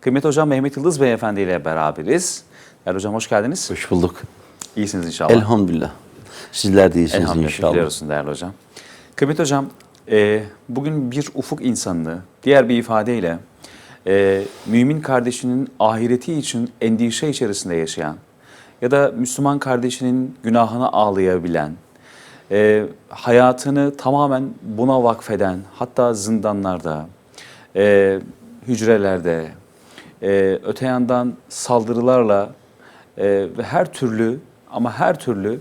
Kıymetli hocam Mehmet Yıldız Beyefendi ile beraberiz. Değerli hocam hoş geldiniz. Hoş bulduk. İyisiniz inşallah. Elhamdülillah. Sizler de iyisiniz Elhamdülillah. inşallah. Olsun değerli hocam. Kıymetli hocam, e, bugün bir ufuk insanlığı, diğer bir ifadeyle e, mümin kardeşinin ahireti için endişe içerisinde yaşayan ya da Müslüman kardeşinin günahına ağlayabilen, e, hayatını tamamen buna vakfeden, hatta zindanlarda, e, hücrelerde, e, öte yandan saldırılarla e, ve her türlü ama her türlü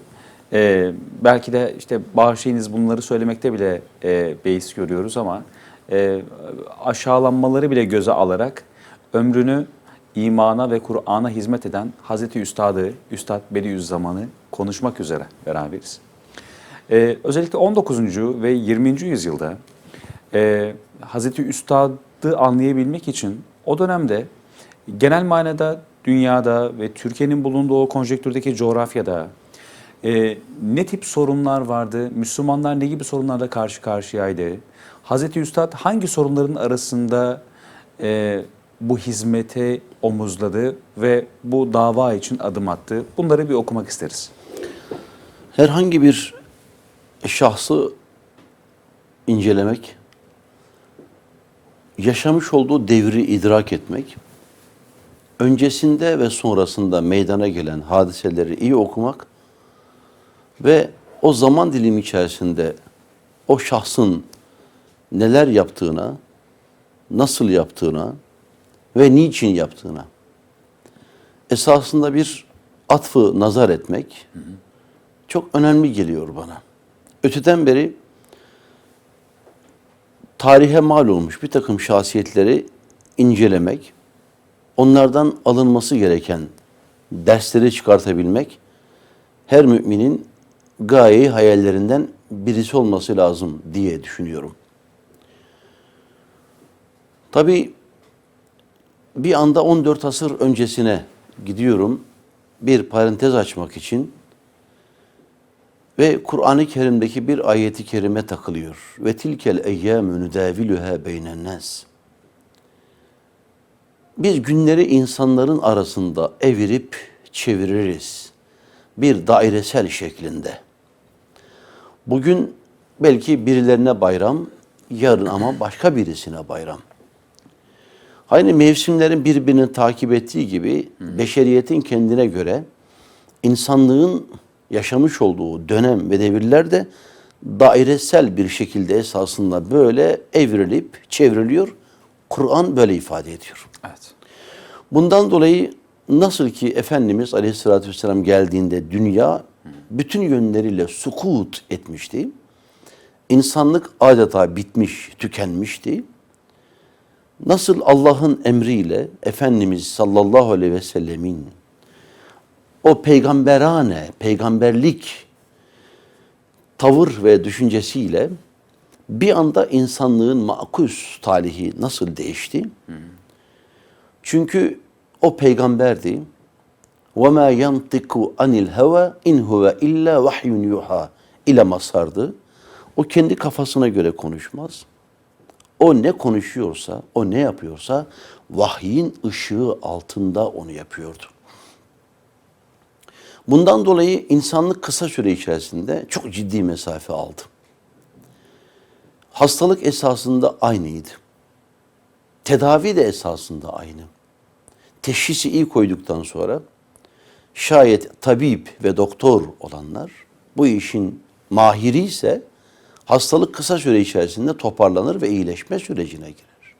e, belki de işte bağışlayınız bunları söylemekte bile e, beis görüyoruz ama e, aşağılanmaları bile göze alarak ömrünü imana ve Kur'an'a hizmet eden Hazreti Üstad'ı, Üstad Bediüzzaman'ı konuşmak üzere beraberiz. Ee, özellikle 19. ve 20. yüzyılda e, Hazreti Üstad'ı anlayabilmek için o dönemde genel manada dünyada ve Türkiye'nin bulunduğu o konjektürdeki coğrafyada e, ne tip sorunlar vardı, Müslümanlar ne gibi sorunlarla karşı karşıyaydı, Hazreti Üstad hangi sorunların arasında e, bu hizmete omuzladı ve bu dava için adım attı. Bunları bir okumak isteriz. Herhangi bir şahsı incelemek, yaşamış olduğu devri idrak etmek, öncesinde ve sonrasında meydana gelen hadiseleri iyi okumak ve o zaman dilimi içerisinde o şahsın neler yaptığına, nasıl yaptığına ve niçin yaptığına esasında bir atfı nazar etmek çok önemli geliyor bana. Öteden beri tarihe mal olmuş bir takım şahsiyetleri incelemek, onlardan alınması gereken dersleri çıkartabilmek her müminin gayeyi hayallerinden birisi olması lazım diye düşünüyorum. Tabii bir anda 14 asır öncesine gidiyorum bir parantez açmak için ve Kur'an-ı Kerim'deki bir ayeti kerime takılıyor. Ve tilkel eyyâmü nüdâvilühâ beynen nas. Biz günleri insanların arasında evirip çeviririz. Bir dairesel şeklinde. Bugün belki birilerine bayram, yarın ama başka birisine bayram. Aynı mevsimlerin birbirini takip ettiği gibi beşeriyetin kendine göre insanlığın yaşamış olduğu dönem ve devirlerde dairesel bir şekilde esasında böyle evrilip çevriliyor. Kur'an böyle ifade ediyor. Evet. Bundan dolayı nasıl ki Efendimiz Aleyhisselatü Vesselam geldiğinde dünya bütün yönleriyle sukut etmişti. İnsanlık adeta bitmiş, tükenmişti. Nasıl Allah'ın emriyle Efendimiz sallallahu aleyhi ve sellemin o peygamberane, peygamberlik tavır ve düşüncesiyle bir anda insanlığın makus talihi nasıl değişti? Çünkü o peygamberdi. وَمَا يَنْطِقُ عَنِ الْهَوَى اِنْ هُوَ اِلَّا وَحْيٌ يُحَى ile masardı. O kendi kafasına göre konuşmaz. O ne konuşuyorsa, o ne yapıyorsa vahyin ışığı altında onu yapıyordu. Bundan dolayı insanlık kısa süre içerisinde çok ciddi mesafe aldı. Hastalık esasında aynıydı. Tedavi de esasında aynı. Teşhisi iyi koyduktan sonra şayet tabip ve doktor olanlar bu işin mahiri ise hastalık kısa süre içerisinde toparlanır ve iyileşme sürecine girer.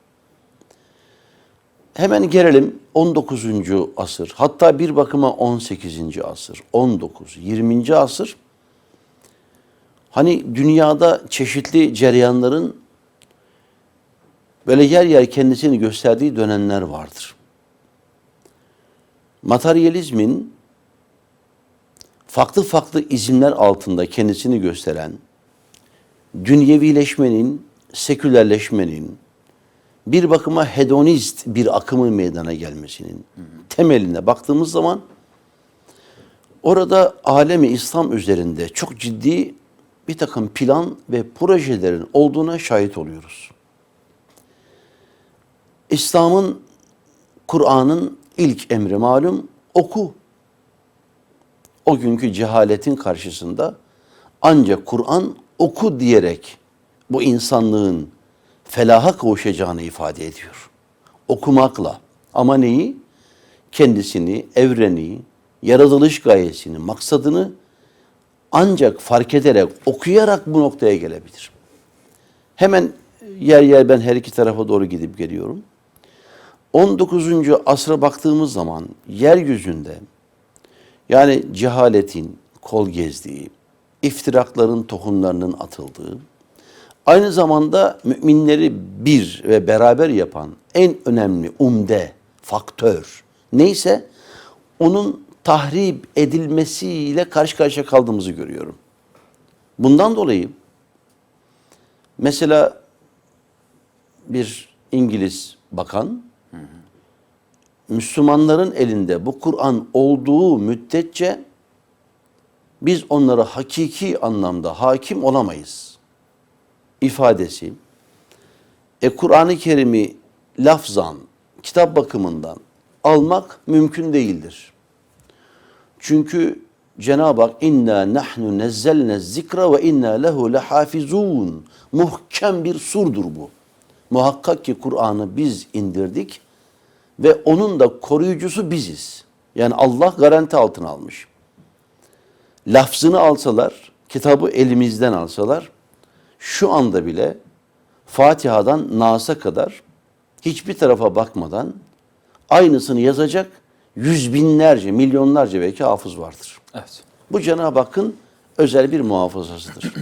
Hemen gelelim 19. asır, hatta bir bakıma 18. asır, 19, 20. asır. Hani dünyada çeşitli cereyanların böyle yer yer kendisini gösterdiği dönemler vardır. Materyalizmin farklı farklı izimler altında kendisini gösteren, dünyevileşmenin, sekülerleşmenin, bir bakıma hedonist bir akımın meydana gelmesinin temeline baktığımız zaman orada alemi İslam üzerinde çok ciddi bir takım plan ve projelerin olduğuna şahit oluyoruz. İslam'ın Kur'an'ın ilk emri malum oku. O günkü cehaletin karşısında ancak Kur'an oku diyerek bu insanlığın felaha kavuşacağını ifade ediyor. Okumakla ama neyi? Kendisini, evreni, yaratılış gayesini, maksadını ancak fark ederek, okuyarak bu noktaya gelebilir. Hemen yer yer ben her iki tarafa doğru gidip geliyorum. 19. asra baktığımız zaman yeryüzünde yani cehaletin kol gezdiği, iftirakların tohumlarının atıldığı, aynı zamanda müminleri bir ve beraber yapan en önemli umde, faktör neyse onun tahrip edilmesiyle karşı karşıya kaldığımızı görüyorum. Bundan dolayı mesela bir İngiliz bakan Müslümanların elinde bu Kur'an olduğu müddetçe biz onlara hakiki anlamda hakim olamayız ifadesi. E Kur'an-ı Kerim'i lafzan, kitap bakımından almak mümkün değildir. Çünkü Cenab-ı Hak inna nahnu nezzelne zikra ve inna lehu lehafizun. Muhkem bir surdur bu. Muhakkak ki Kur'an'ı biz indirdik ve onun da koruyucusu biziz. Yani Allah garanti altına almış. Lafzını alsalar, kitabı elimizden alsalar şu anda bile Fatiha'dan Nas'a kadar hiçbir tarafa bakmadan aynısını yazacak yüz binlerce, milyonlarca belki hafız vardır. Evet. Bu Cenab-ı Hakk'ın özel bir muhafazasıdır.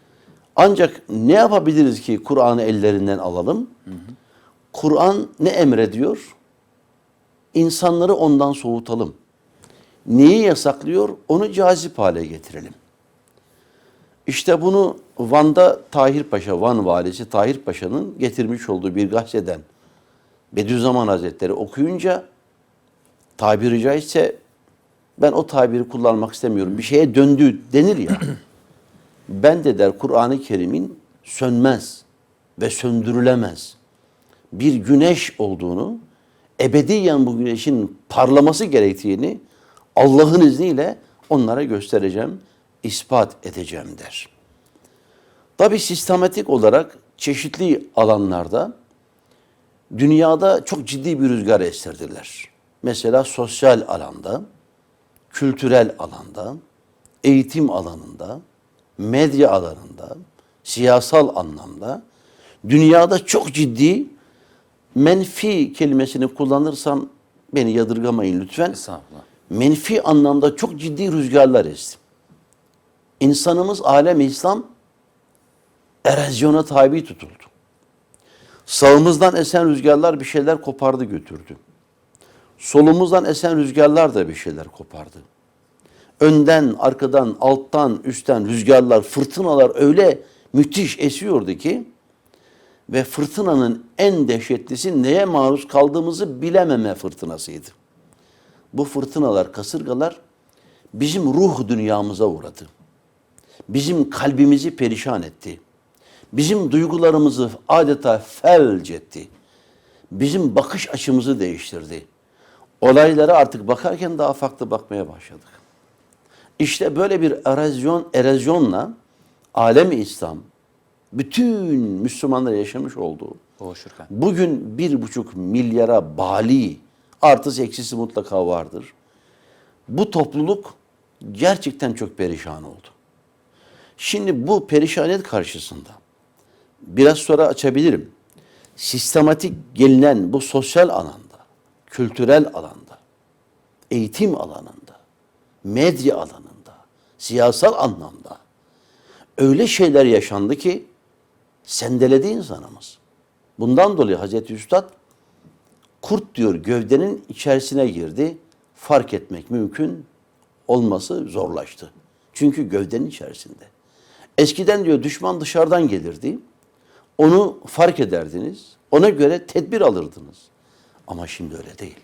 Ancak ne yapabiliriz ki Kur'an'ı ellerinden alalım? Kur'an ne emrediyor? İnsanları ondan soğutalım. Neyi yasaklıyor? Onu cazip hale getirelim. İşte bunu Van'da Tahir Paşa, Van valisi Tahir Paşa'nın getirmiş olduğu bir gazeteden Bediüzzaman Hazretleri okuyunca tabiri caizse ben o tabiri kullanmak istemiyorum. Bir şeye döndü denir ya. ben de der Kur'an-ı Kerim'in sönmez ve söndürülemez bir güneş olduğunu, ebediyen bu güneşin parlaması gerektiğini Allah'ın izniyle onlara göstereceğim, ispat edeceğim der. Tabi sistematik olarak çeşitli alanlarda dünyada çok ciddi bir rüzgar estirdiler. Mesela sosyal alanda, kültürel alanda, eğitim alanında, medya alanında, siyasal anlamda dünyada çok ciddi menfi kelimesini kullanırsam beni yadırgamayın lütfen. Estağfurullah. Menfi anlamda çok ciddi rüzgarlar esti. İnsanımız alem İslam erozyona tabi tutuldu. Sağımızdan esen rüzgarlar bir şeyler kopardı götürdü. Solumuzdan esen rüzgarlar da bir şeyler kopardı. Önden, arkadan, alttan, üstten rüzgarlar, fırtınalar öyle müthiş esiyordu ki ve fırtınanın en dehşetlisi neye maruz kaldığımızı bilememe fırtınasıydı. Bu fırtınalar, kasırgalar bizim ruh dünyamıza uğradı. Bizim kalbimizi perişan etti. Bizim duygularımızı adeta felç etti. Bizim bakış açımızı değiştirdi. Olaylara artık bakarken daha farklı bakmaya başladık. İşte böyle bir erozyon, erozyonla alem İslam bütün Müslümanlar yaşamış olduğu Boğuşurken. bugün bir buçuk milyara bali artısı eksisi mutlaka vardır. Bu topluluk gerçekten çok perişan oldu. Şimdi bu perişanet karşısında biraz sonra açabilirim. Sistematik gelinen bu sosyal alanda, kültürel alanda, eğitim alanında, medya alanında, siyasal anlamda öyle şeyler yaşandı ki sendeledi insanımız. Bundan dolayı Hazreti Üstad kurt diyor gövdenin içerisine girdi. Fark etmek mümkün olması zorlaştı. Çünkü gövdenin içerisinde. Eskiden diyor düşman dışarıdan gelirdi. Onu fark ederdiniz. Ona göre tedbir alırdınız. Ama şimdi öyle değil.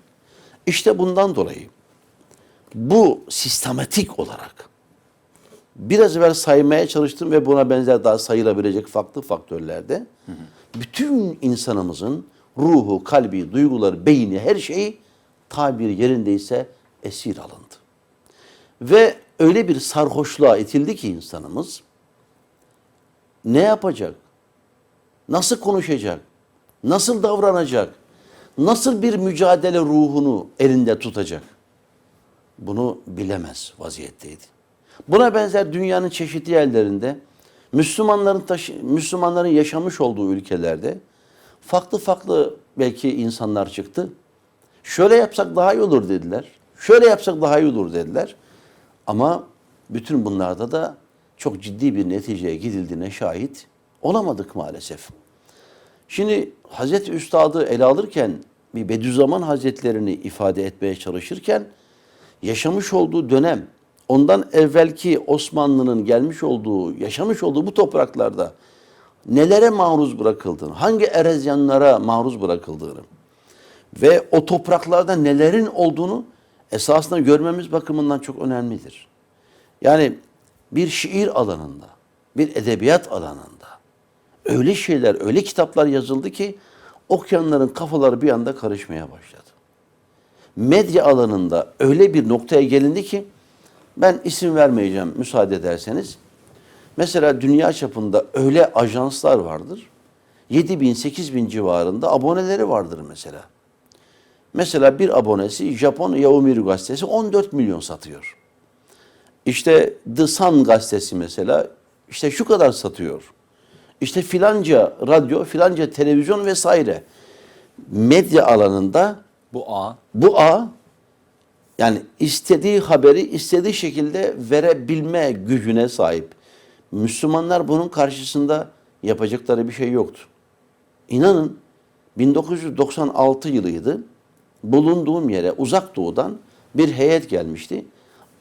İşte bundan dolayı bu sistematik olarak biraz evvel saymaya çalıştım ve buna benzer daha sayılabilecek farklı faktörlerde bütün insanımızın ruhu, kalbi, duyguları, beyni, her şeyi tabir yerindeyse esir alındı. Ve öyle bir sarhoşluğa itildi ki insanımız ne yapacak? Nasıl konuşacak? Nasıl davranacak? Nasıl bir mücadele ruhunu elinde tutacak? Bunu bilemez vaziyetteydi. Buna benzer dünyanın çeşitli yerlerinde Müslümanların taşı, Müslümanların yaşamış olduğu ülkelerde farklı farklı belki insanlar çıktı. Şöyle yapsak daha iyi olur dediler. Şöyle yapsak daha iyi olur dediler. Ama bütün bunlarda da çok ciddi bir neticeye gidildiğine şahit olamadık maalesef. Şimdi Hazreti Üstad'ı ele alırken bir Bediüzzaman Hazretlerini ifade etmeye çalışırken yaşamış olduğu dönem ondan evvelki Osmanlı'nın gelmiş olduğu, yaşamış olduğu bu topraklarda nelere maruz bırakıldığını, hangi erezyanlara maruz bırakıldığını ve o topraklarda nelerin olduğunu esasında görmemiz bakımından çok önemlidir. Yani bir şiir alanında, bir edebiyat alanında öyle şeyler, öyle kitaplar yazıldı ki okyanların kafaları bir anda karışmaya başladı. Medya alanında öyle bir noktaya gelindi ki ben isim vermeyeceğim müsaade ederseniz. Mesela dünya çapında öyle ajanslar vardır. 7 bin, 8 bin civarında aboneleri vardır mesela. Mesela bir abonesi Japon Yaomiru gazetesi 14 milyon satıyor. İşte The Sun gazetesi mesela işte şu kadar satıyor. İşte filanca radyo, filanca televizyon vesaire medya alanında Bu A bu ağ yani istediği haberi istediği şekilde verebilme gücüne sahip. Müslümanlar bunun karşısında yapacakları bir şey yoktu. İnanın 1996 yılıydı. Bulunduğum yere uzak doğudan bir heyet gelmişti.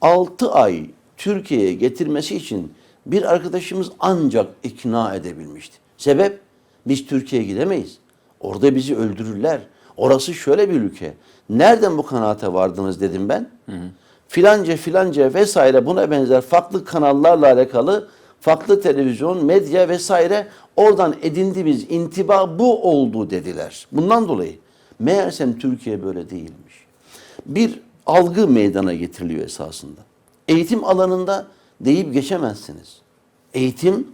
6 ay Türkiye'ye getirmesi için bir arkadaşımız ancak ikna edebilmişti. Sebep biz Türkiye'ye gidemeyiz. Orada bizi öldürürler. Orası şöyle bir ülke. Nereden bu kanaate vardınız dedim ben. Filanca filanca vesaire buna benzer farklı kanallarla alakalı farklı televizyon, medya vesaire oradan edindiğimiz intiba bu oldu dediler. Bundan dolayı meğersem Türkiye böyle değilmiş. Bir algı meydana getiriliyor esasında. Eğitim alanında deyip geçemezsiniz. Eğitim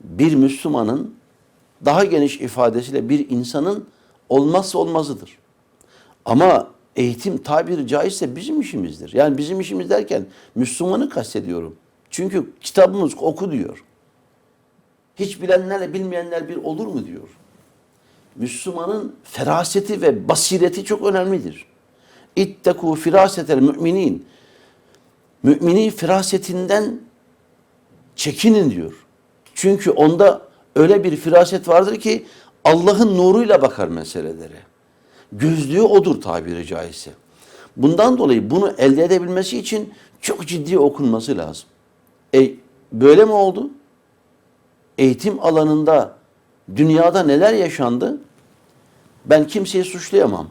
bir Müslümanın daha geniş ifadesiyle bir insanın olmazsa olmazıdır. Ama eğitim tabiri caizse bizim işimizdir. Yani bizim işimiz derken Müslümanı kastediyorum. Çünkü kitabımız oku diyor. Hiç bilenlerle bilmeyenler bir olur mu diyor. Müslümanın feraseti ve basireti çok önemlidir. İtteku firasetel müminin. Müminin firasetinden çekinin diyor. Çünkü onda öyle bir firaset vardır ki Allah'ın nuruyla bakar meselelere. Gözlüğü odur tabiri caizse. Bundan dolayı bunu elde edebilmesi için çok ciddi okunması lazım. E böyle mi oldu? Eğitim alanında dünyada neler yaşandı? Ben kimseyi suçlayamam.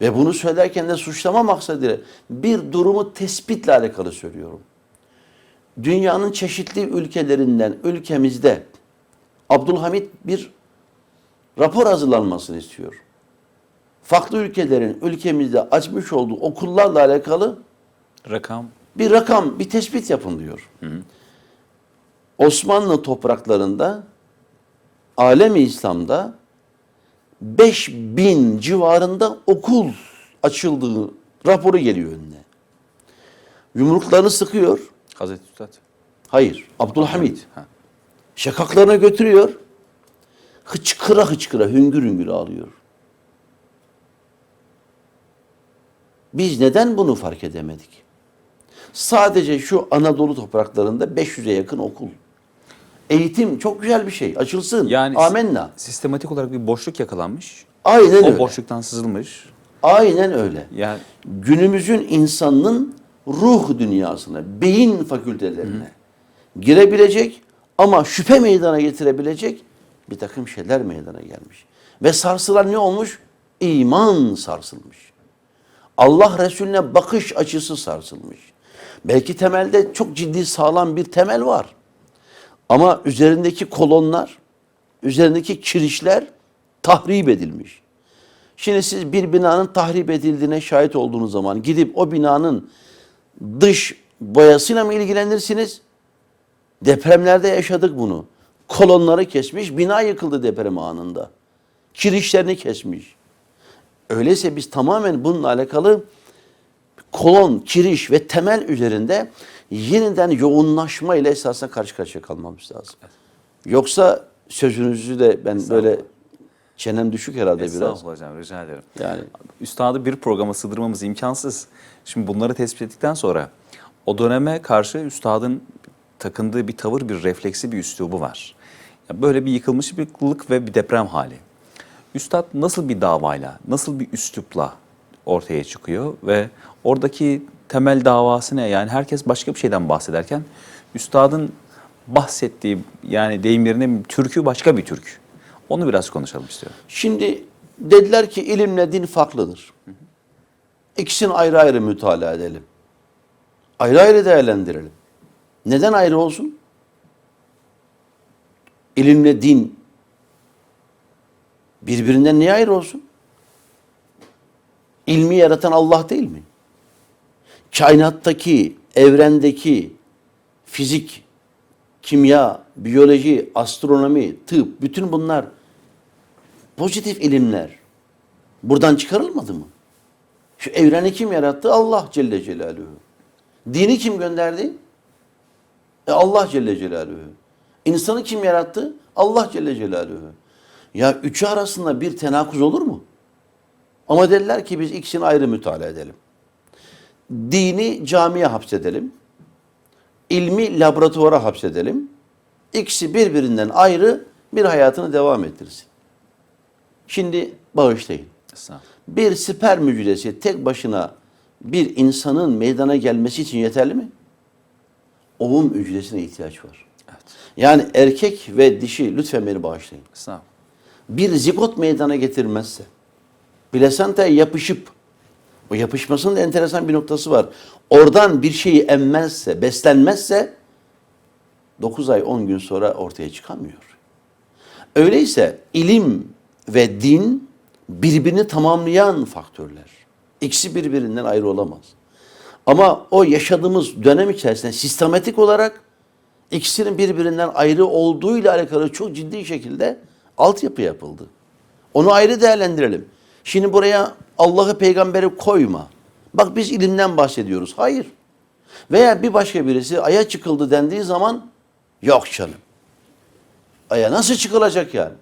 Ve bunu söylerken de suçlama maksadıyla bir durumu tespitle alakalı söylüyorum. Dünyanın çeşitli ülkelerinden ülkemizde Abdülhamit bir rapor hazırlanmasını istiyor. Farklı ülkelerin ülkemizde açmış olduğu okullarla alakalı rakam bir rakam, bir tespit yapın diyor. Osmanlı topraklarında alemi İslam'da 5000 civarında okul açıldığı raporu geliyor önüne. Yumruklarını sıkıyor. Hazreti Üstad. Hayır, Abdülhamit. Ha. Şakaklarına götürüyor. Hıçkıra hıçkıra, hüngür hüngür ağlıyor. Biz neden bunu fark edemedik? Sadece şu Anadolu topraklarında 500'e yakın okul. Eğitim çok güzel bir şey. Açılsın. Yani Amenna. sistematik olarak bir boşluk yakalanmış. Aynen o öyle. boşluktan sızılmış. Aynen öyle. Yani Günümüzün insanının ruh dünyasına, beyin fakültelerine girebilecek ama şüphe meydana getirebilecek bir takım şeyler meydana gelmiş. Ve sarsılan ne olmuş? İman sarsılmış. Allah Resulüne bakış açısı sarsılmış. Belki temelde çok ciddi sağlam bir temel var. Ama üzerindeki kolonlar, üzerindeki kirişler tahrip edilmiş. Şimdi siz bir binanın tahrip edildiğine şahit olduğunuz zaman gidip o binanın dış boyasıyla mı ilgilenirsiniz? Depremlerde yaşadık bunu. Kolonları kesmiş, bina yıkıldı deprem anında. Kirişlerini kesmiş. Öyleyse biz tamamen bununla alakalı kolon, kiriş ve temel üzerinde yeniden yoğunlaşma ile esasında karşı karşıya kalmamız lazım. Yoksa sözünüzü de ben böyle çenem düşük herhalde biraz. Estağfurullah hocam rica ederim. Yani Üstadı bir programa sığdırmamız imkansız. Şimdi bunları tespit ettikten sonra o döneme karşı üstadın takındığı bir tavır, bir refleksi, bir üslubu var. Ya Böyle bir yıkılmış bir kılık ve bir deprem hali. Üstad nasıl bir davayla, nasıl bir üslupla ortaya çıkıyor ve oradaki temel davası ne? Yani herkes başka bir şeyden bahsederken üstadın bahsettiği yani deyimlerine türkü başka bir türk. Onu biraz konuşalım istiyorum. Şimdi dediler ki ilimle din farklıdır. İkisini ayrı ayrı mütalaa edelim. Ayrı ayrı değerlendirelim. Neden ayrı olsun? İlimle din birbirinden niye ayrı olsun? İlmi yaratan Allah değil mi? Kainattaki, evrendeki fizik, kimya, biyoloji, astronomi, tıp bütün bunlar pozitif ilimler buradan çıkarılmadı mı? Şu evreni kim yarattı? Allah Celle Celaluhu. Dini kim gönderdi? E Allah Celle Celaluhu. İnsanı kim yarattı? Allah Celle Celaluhu. Ya üçü arasında bir tenakuz olur mu? Ama dediler ki biz ikisini ayrı mütalaa edelim. Dini camiye hapsedelim. İlmi laboratuvara hapsedelim. İkisi birbirinden ayrı bir hayatını devam ettirsin. Şimdi bağışlayın. Bir sperm hücresi tek başına bir insanın meydana gelmesi için yeterli mi? Ovum hücresine ihtiyaç var. Evet. Yani erkek ve dişi lütfen beni bağışlayın. Bir zigot meydana getirmezse, plasentaya yapışıp, o yapışmasının enteresan bir noktası var. Oradan bir şeyi emmezse, beslenmezse 9 ay 10 gün sonra ortaya çıkamıyor. Öyleyse ilim ve din birbirini tamamlayan faktörler. İkisi birbirinden ayrı olamaz. Ama o yaşadığımız dönem içerisinde sistematik olarak ikisinin birbirinden ayrı olduğuyla alakalı çok ciddi şekilde altyapı yapıldı. Onu ayrı değerlendirelim. Şimdi buraya Allah'ı peygamberi koyma. Bak biz ilimden bahsediyoruz. Hayır. Veya bir başka birisi aya çıkıldı dendiği zaman yok canım. Aya nasıl çıkılacak yani?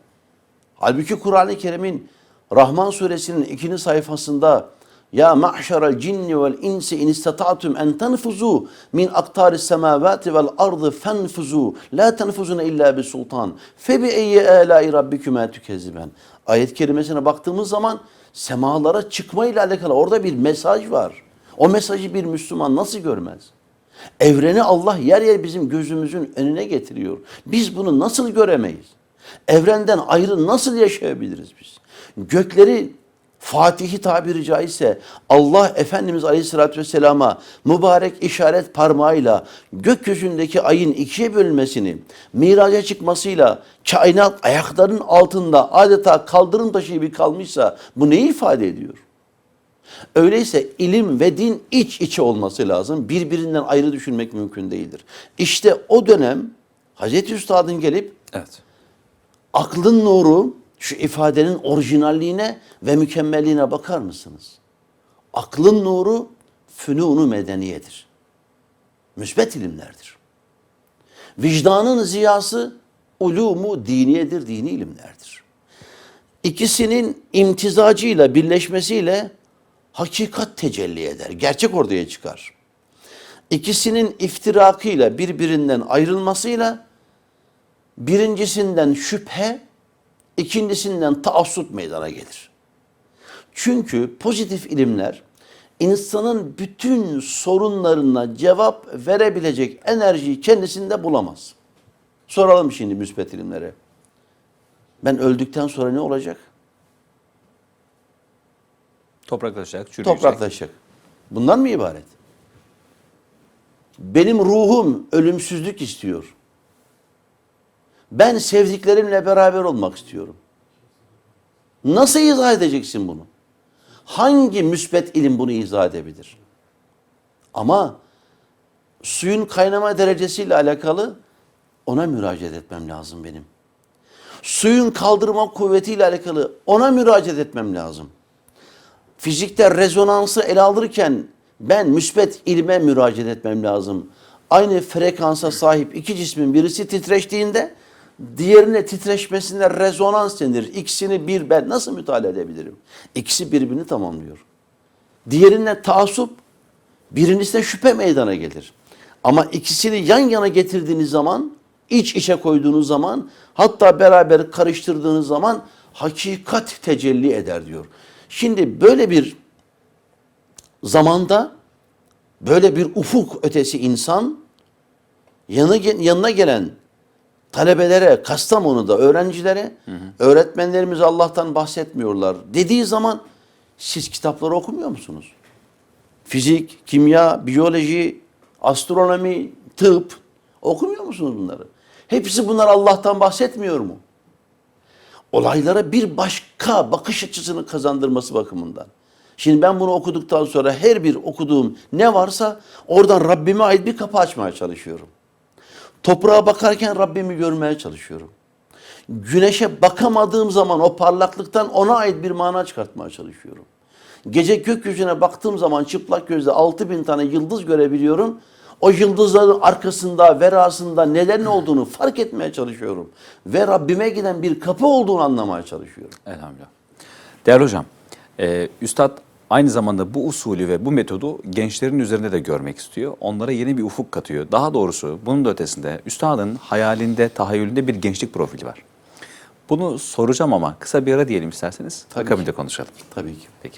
Halbuki Kur'an-ı Kerim'in Rahman suresinin ikinci sayfasında ya ma'şeral cinni vel insi in istata'tum en tenfuzu min aktaris semavati vel ardı fenfuzu la tenfuzuna illa bi sultan fe bi eyyi alâi rabbikuma tükezziben. Ayet kerimesine baktığımız zaman semalara çıkma ile alakalı orada bir mesaj var. O mesajı bir Müslüman nasıl görmez? Evreni Allah yer yer bizim gözümüzün önüne getiriyor. Biz bunu nasıl göremeyiz? Evrenden ayrı nasıl yaşayabiliriz biz? Gökleri Fatihi tabiri caizse Allah Efendimiz Aleyhisselatü Vesselam'a mübarek işaret parmağıyla gökyüzündeki ayın ikiye bölünmesini, miraca çıkmasıyla kainat ayaklarının altında adeta kaldırım taşı gibi kalmışsa bu neyi ifade ediyor? Öyleyse ilim ve din iç içe olması lazım. Birbirinden ayrı düşünmek mümkün değildir. İşte o dönem Hazreti Üstad'ın gelip Evet. aklın nuru şu ifadenin orijinalliğine ve mükemmelliğine bakar mısınız? Aklın nuru fünunu medeniyedir. Müsbet ilimlerdir. Vicdanın ziyası ulumu diniyedir, dini ilimlerdir. İkisinin imtizacıyla, birleşmesiyle hakikat tecelli eder. Gerçek ortaya çıkar. İkisinin iftirakıyla, birbirinden ayrılmasıyla birincisinden şüphe, ikincisinden taassup meydana gelir. Çünkü pozitif ilimler insanın bütün sorunlarına cevap verebilecek enerjiyi kendisinde bulamaz. Soralım şimdi müspet ilimlere. Ben öldükten sonra ne olacak? Topraklaşacak, çürüyecek. Topraklaşacak. Bundan mı ibaret? Benim ruhum ölümsüzlük istiyor. Ben sevdiklerimle beraber olmak istiyorum. Nasıl izah edeceksin bunu? Hangi müsbet ilim bunu izah edebilir? Ama suyun kaynama derecesiyle alakalı ona müracaat etmem lazım benim. Suyun kaldırma kuvvetiyle alakalı ona müracaat etmem lazım. Fizikte rezonansı ele alırken ben müsbet ilme müracaat etmem lazım. Aynı frekansa sahip iki cismin birisi titreştiğinde diğerine titreşmesine rezonans denir. İkisini bir ben nasıl müteala edebilirim? İkisi birbirini tamamlıyor. Diğerine taassup, birincisi de şüphe meydana gelir. Ama ikisini yan yana getirdiğiniz zaman, iç içe koyduğunuz zaman, hatta beraber karıştırdığınız zaman hakikat tecelli eder diyor. Şimdi böyle bir zamanda böyle bir ufuk ötesi insan yanı, yanına gelen talebelere, Kastamonu'da öğrencilere öğretmenlerimiz Allah'tan bahsetmiyorlar dediği zaman siz kitapları okumuyor musunuz? Fizik, kimya, biyoloji, astronomi, tıp okumuyor musunuz bunları? Hepsi bunlar Allah'tan bahsetmiyor mu? Olaylara bir başka bakış açısını kazandırması bakımından. Şimdi ben bunu okuduktan sonra her bir okuduğum ne varsa oradan Rabbime ait bir kapı açmaya çalışıyorum. Toprağa bakarken Rabbimi görmeye çalışıyorum. Güneşe bakamadığım zaman o parlaklıktan ona ait bir mana çıkartmaya çalışıyorum. Gece gökyüzüne baktığım zaman çıplak gözle 6000 tane yıldız görebiliyorum. O yıldızların arkasında, verasında nelerin olduğunu fark etmeye çalışıyorum. Ve Rabbime giden bir kapı olduğunu anlamaya çalışıyorum. Elhamdülillah. Değerli hocam, e, Üstad aynı zamanda bu usulü ve bu metodu gençlerin üzerinde de görmek istiyor. Onlara yeni bir ufuk katıyor. Daha doğrusu bunun da ötesinde Üstad'ın hayalinde, tahayyülünde bir gençlik profili var. Bunu soracağım ama kısa bir ara diyelim isterseniz. Tabii Akabinde konuşalım. Tabii ki. Peki.